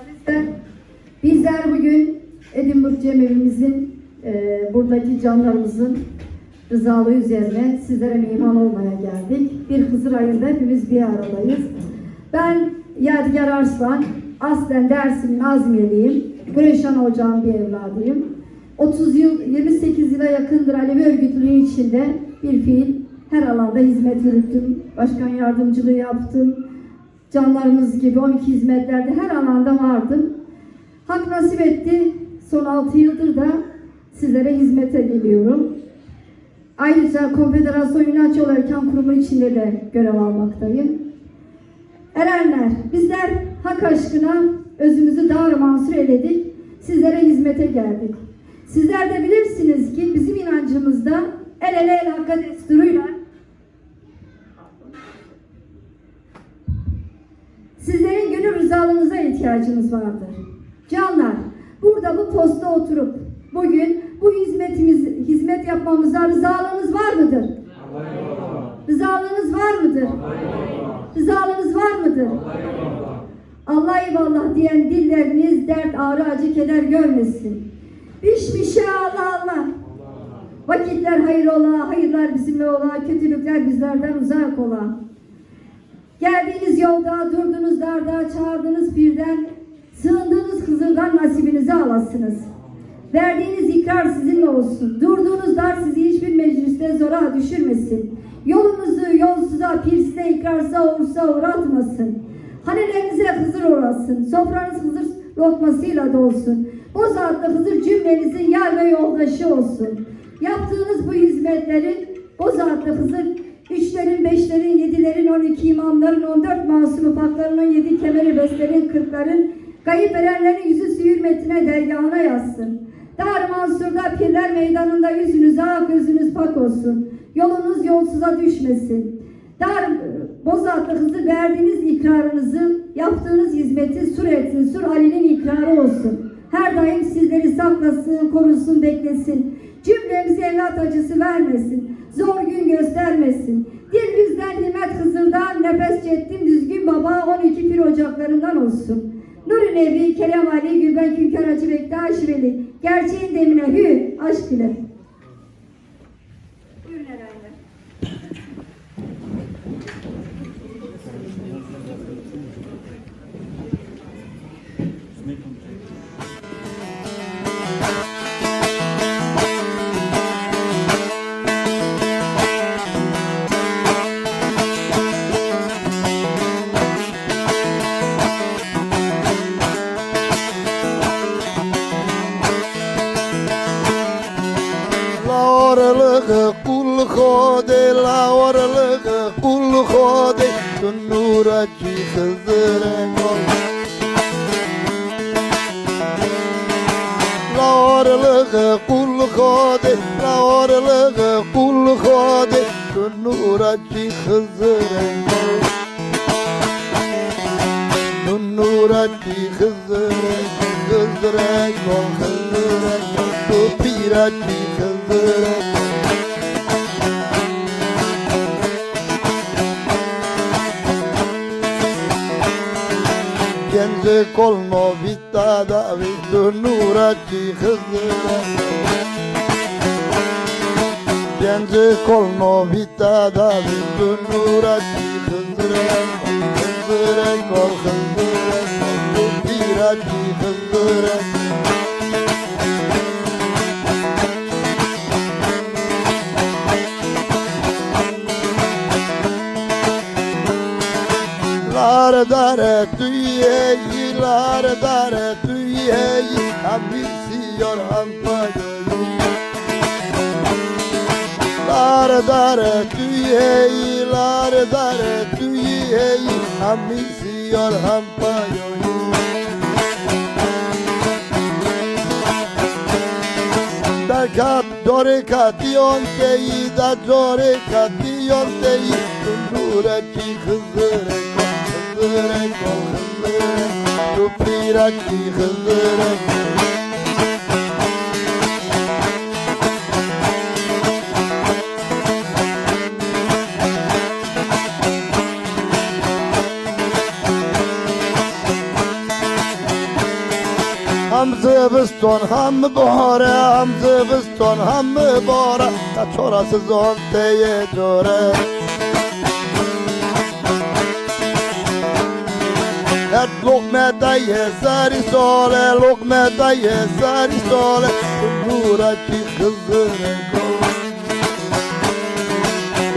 Azizler, bizler bugün Edinburgh Cemevimizin e, buradaki canlarımızın rızalığı üzerine sizlere mihman olmaya geldik. Bir Hızır ayında hepimiz bir aradayız. Ben Yadigar Arslan, aslen Dersim'in Azmiyeliyim. Güreşan Ocağı'nın bir evladıyım. 30 yıl, 28 yıla yakındır Alevi örgütlüğü içinde bir fiil her alanda hizmet yürüttüm. Başkan yardımcılığı yaptım. Canlarımız gibi 12 hizmetlerde her alanda vardım. Hak nasip etti. Son 6 yıldır da sizlere hizmete geliyorum. Ayrıca Konfederasyon Yunança Olarak Kurumu içinde de görev almaktayım. Erenler, bizler hak aşkına özümüzü dar mansur eledik. Sizlere hizmete geldik. Sizler de bilirsiniz ki bizim inancımızda el ele el hakka desturuyla gönül rızalığınıza ihtiyacımız vardır. Canlar, burada bu posta oturup bugün bu hizmetimiz hizmet yapmamıza rızalığınız var mıdır? Rızalığınız var mıdır? Rızalığınız var mıdır? Allah eyvallah diyen dilleriniz dert, ağrı, acı, keder görmesin. Biş bir şey Allah Allah. Vakitler hayır ola, hayırlar bizimle ola, kötülükler bizlerden uzak ola. Geldiğiniz yolda, durdunuz darda, çağırdınız birden, sığındığınız Hızır'dan nasibinizi alasınız. Verdiğiniz ikrar sizinle olsun. Durduğunuz dar sizi hiçbir mecliste zora düşürmesin. Yolunuzu yolsuza, pirse, ikrarsa, olursa uğratmasın. Hanelerinize Hızır orasın. Sofranız Hızır lokmasıyla dolsun. O zatlı Hızır cümlenizin yar ve yoldaşı olsun. Yaptığınız bu hizmetlerin o zatlı Hızır üçlerin, beşlerin, yedilerin, on iki imamların, on dört masum ufaklarının, yedi kemeri beslerin, kırkların, kayıp erenlerin yüzü su hürmetine dergahına yazsın. Dar Mansur'da pirler meydanında yüzünüz ak, gözünüz pak olsun. Yolunuz yolsuza düşmesin. Dar Bozatlı Hızır verdiğiniz ikrarınızı, yaptığınız hizmeti sur etsin, sur Ali'nin ikrarı olsun. Her daim sizleri saklasın, korusun, beklesin. Cümlemize evlat acısı vermesin. Göstermesin. Dil bizden nimet Hızır'dan, nefes çettim düzgün baba 12 pir ocaklarından olsun. Nuri Nebi, Kerem Ali, Gülben Künkar Hacı Bektaş Veli. Gerçeğin demine hü, aşk ile. La oralığı kul khode la oralığı kul Tunura ki kızıre kol La oralığı kul khode la oralığı kul khode. Tunura ki kızıre kol Tunura ki kızıre kızıre kol kızıre kol Tu pira ki kızıre kol Genze kolno vitta da vittu nuracci hızıra Genze kolno vitta da vittu nuracci hızıra Hızıra kol hızıra kol viracci hızıra Lar dare tuye lar dare tuye Amisi yor ampayo Lar dare tuye lar dare tuye Amisi yor ampayo Dakat dore katiyon teyi da dore katiyon teyi Kundure ki kızıre kol kızıre kol kızıre Tupira ki kızıre هم زبستون هم بهاره هم زبستون هم باره تا چورا سزون تیه جوره Et lokme daye sari sole, lokme daye sari sole Nura ki kızını kol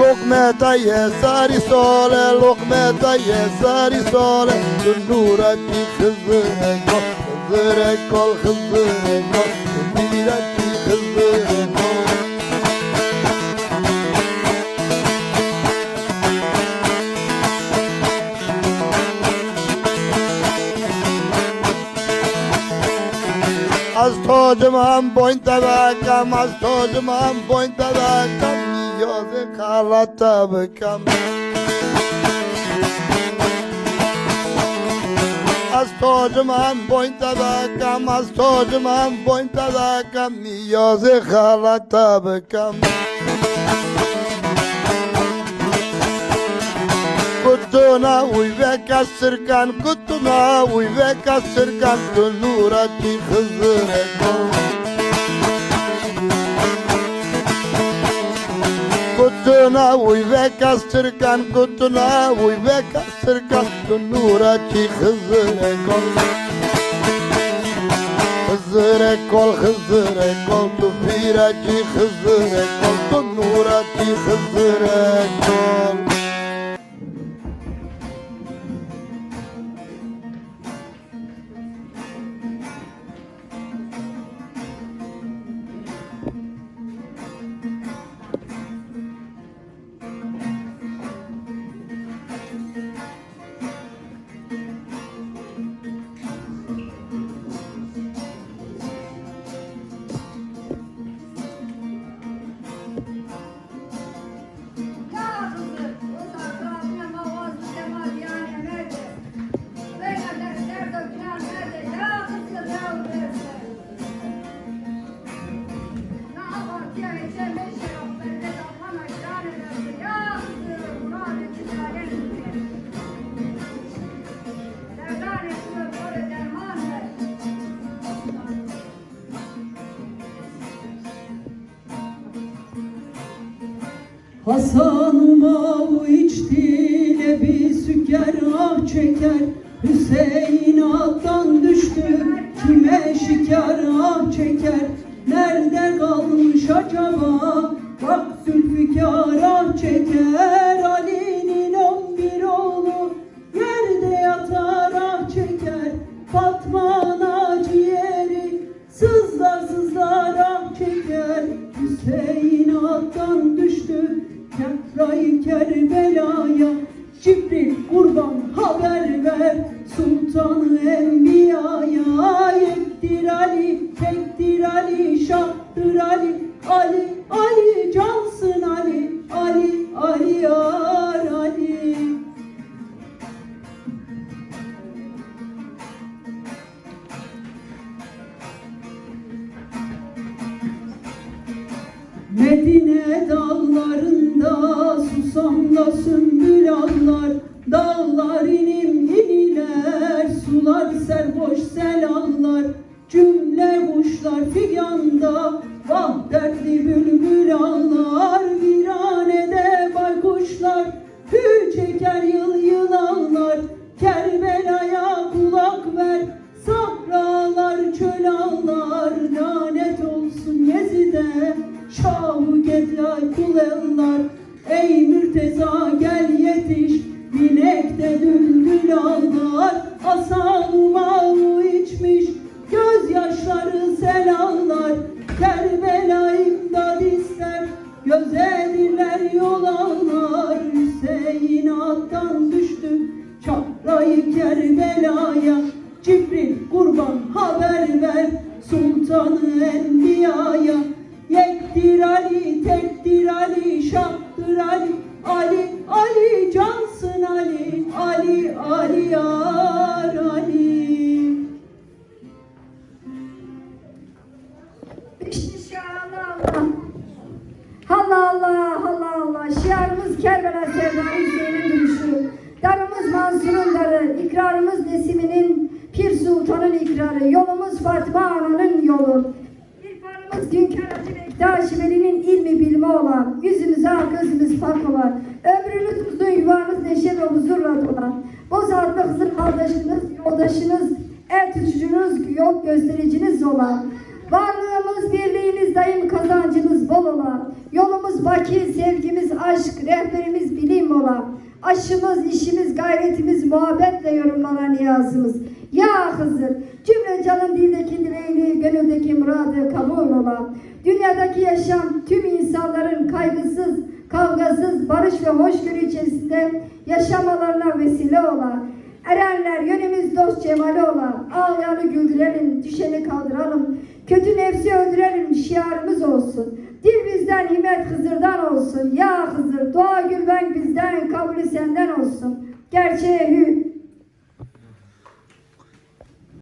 Lokme daye sari sole, lokme daye sari sole Nura ki kızını kol Kızını kol, kızını kol Az tocumam boyn tabakam Az tocumam boyn tabakam Yoze kala tabakam Az tocumam boyn tabakam Az tocumam boyn tabakam Yoze kala tabakam Kutuna uy ve kasırkan Kutuna uy ve kasırkan Tunura ki hızır kol Kutuna uy ve kasırkan Kutuna uy ve kasırkan Tunura ki hızır kol Hızır kol hızır kol Tufira ki hızır kol Tunura ki hızır kol Hasan'ım av içti ne bir süker ah çeker. Hüseyin attan düştü kime şikar ah çeker. Nerede kalmış acaba? Bak Zülfikar ah çeker Medine dağlarında susamla sümbül ağlar Dağlar inim iniler sular serboş sel ağlar Asan malı içmiş Gözyaşları sel ağlar Kerbela imdad ister Gözedirler yol ağlar Hüseyin attan düştü Çahrayı Kerbela'ya. Cibril kurban haber ver Sultanı Enbiya'ya. Yektir Ali, tektir Ali, şahtır Ali. Ali, Ali, cansın Ali. Ali, Ali, yar İkrarımız Nesimi'nin Pir Sultan sultanın ikrarı, yolumuz Fatma ananın yolu. İrfanımız Hünkar Hacı Bektaş Veli'nin ilmi bilme olan, yüzümüz ak, gözümüz pak olan, ömrünüz uzun, yuvanız neşe ve huzurla dolan. Bozartlı Hızır kardeşiniz, yoldaşınız, el tutucunuz, yol göstericiniz olan. Varlığımız, birliğimiz, daim kazancımız bol olan. Yolumuz vaki, sevgimiz aşk, rehberimiz bilim olan. Aşımız, işimiz, gayretimiz, muhabbetle yorumlanan niyazımız. Ya Hızır, cümle canın dildeki dileğini, gönüldeki muradı kabul olan. Dünyadaki yaşam tüm insanların kaygısız, kavgasız, barış ve hoşgörü içerisinde yaşamalarına vesile olan. Erenler yönümüz dost cemali olan, ağlayanı güldürelim, düşeni kaldıralım, kötü nefsi öldürelim şiarımız olsun. Dil bizden, himmet Hızır'dan olsun. Ya Hızır, dua gülben bizden, kabulü senden olsun. Gerçeğe hü,